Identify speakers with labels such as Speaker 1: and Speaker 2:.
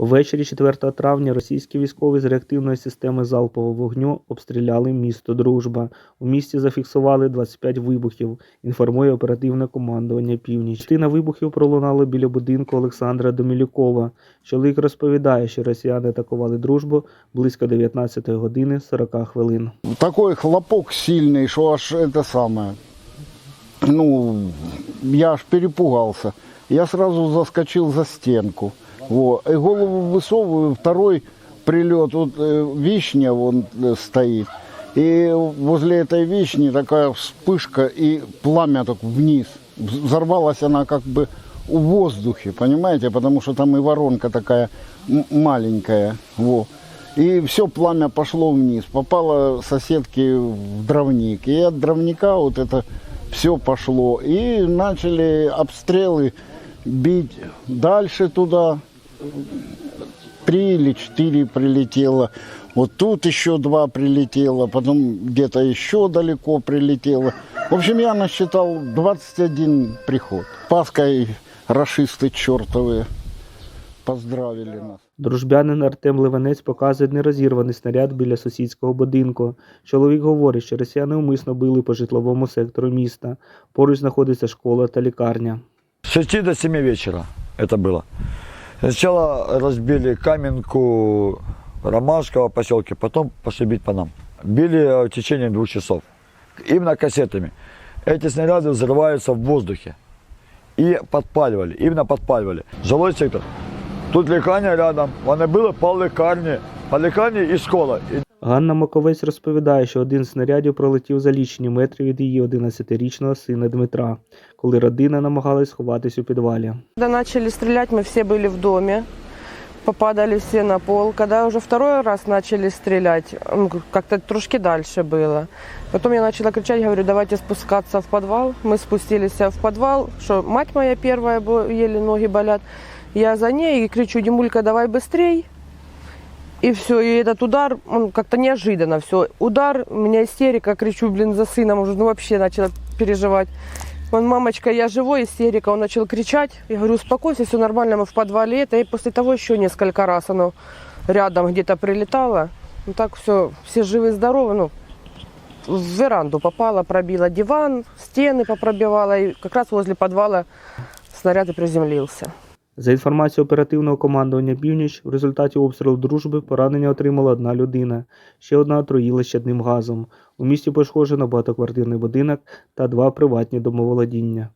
Speaker 1: Увечері 4 травня російські військові з реактивної системи залпового вогню обстріляли місто Дружба. У місті зафіксували 25 вибухів, інформує оперативне командування Північ. Частина вибухів пролунала біля будинку Олександра Домілюкова. Чоловік розповідає, що росіяни атакували дружбу близько 19 години 40 хвилин.
Speaker 2: Такой хлопок сильный, что аж это самое. Ну, я аж перепугался. Я сразу заскочил за стенку. Во. И голову высовываю, второй прилет, вот э, вишня вон э, стоит. И возле этой вишни такая вспышка и пламя так вниз. Вз- Взорвалась она как бы в воздухе, понимаете, потому что там и воронка такая м- маленькая. Во. И все пламя пошло вниз, попало соседке в дровник. И от дровника вот это все пошло. И начали обстрелы бить дальше туда. Три или четыре прилетело. Вот тут еще два прилетело, потом где-то еще далеко прилетело. В общем, я насчитал 21 приход. Паской расисты чертовые поздравили нас.
Speaker 1: Дружбянин Артем Ливанець показує нерозірваний снаряд біля сусідського будинку. Чоловік говорить, що росіяни умисно били по житловому сектору міста. Поруч знаходиться школа та лікарня.
Speaker 3: С 6 до 7 вечера это было. Сначала разбили каменку Ромашково поселке, потом пошли бить по нам. Били э, в течение двух часов. Именно кассетами. Эти снаряды взрываются в воздухе. И подпаливали, именно подпаливали. Жилой сектор. Тут лікарня рядом. Вони били по лікарні. По лікарні і школа. І
Speaker 1: Ганна Маковець розповідає, що один з снарядів пролетів за лічені метри від її 11-річного сина Дмитра, коли родина намагалась сховатись у підвалі.
Speaker 4: Когда начали стрелять, мы все были в доме, попадали все на пол. Когда уже второй раз начали стрелять, ну, как-то трошки дальше было. Потом я начала кричать, говорю, давайте спускаться в подвал. Мы спустились в подвал, что мать моя первая, бо- еле ноги болят. Я за ней и кричу, Димулька, давай быстрей. И все, и этот удар, он как-то неожиданно все. Удар, у меня истерика, кричу, блин, за сыном уже, ну вообще начала переживать. Он, мамочка, я живой, истерика. Он начал кричать. Я говорю, успокойся, все нормально, мы в подвале. Это и после того еще несколько раз оно рядом где-то прилетало. Ну так все, все живы, здоровы. Ну, в веранду попало, пробило диван, стены попробивало. И как раз возле подвала снаряд и приземлился.
Speaker 1: За інформацією оперативного командування Північ, в результаті обстрілу дружби поранення отримала одна людина, ще одна отруїла щадним газом. У місті пошкоджено багатоквартирний будинок та два приватні домоволодіння.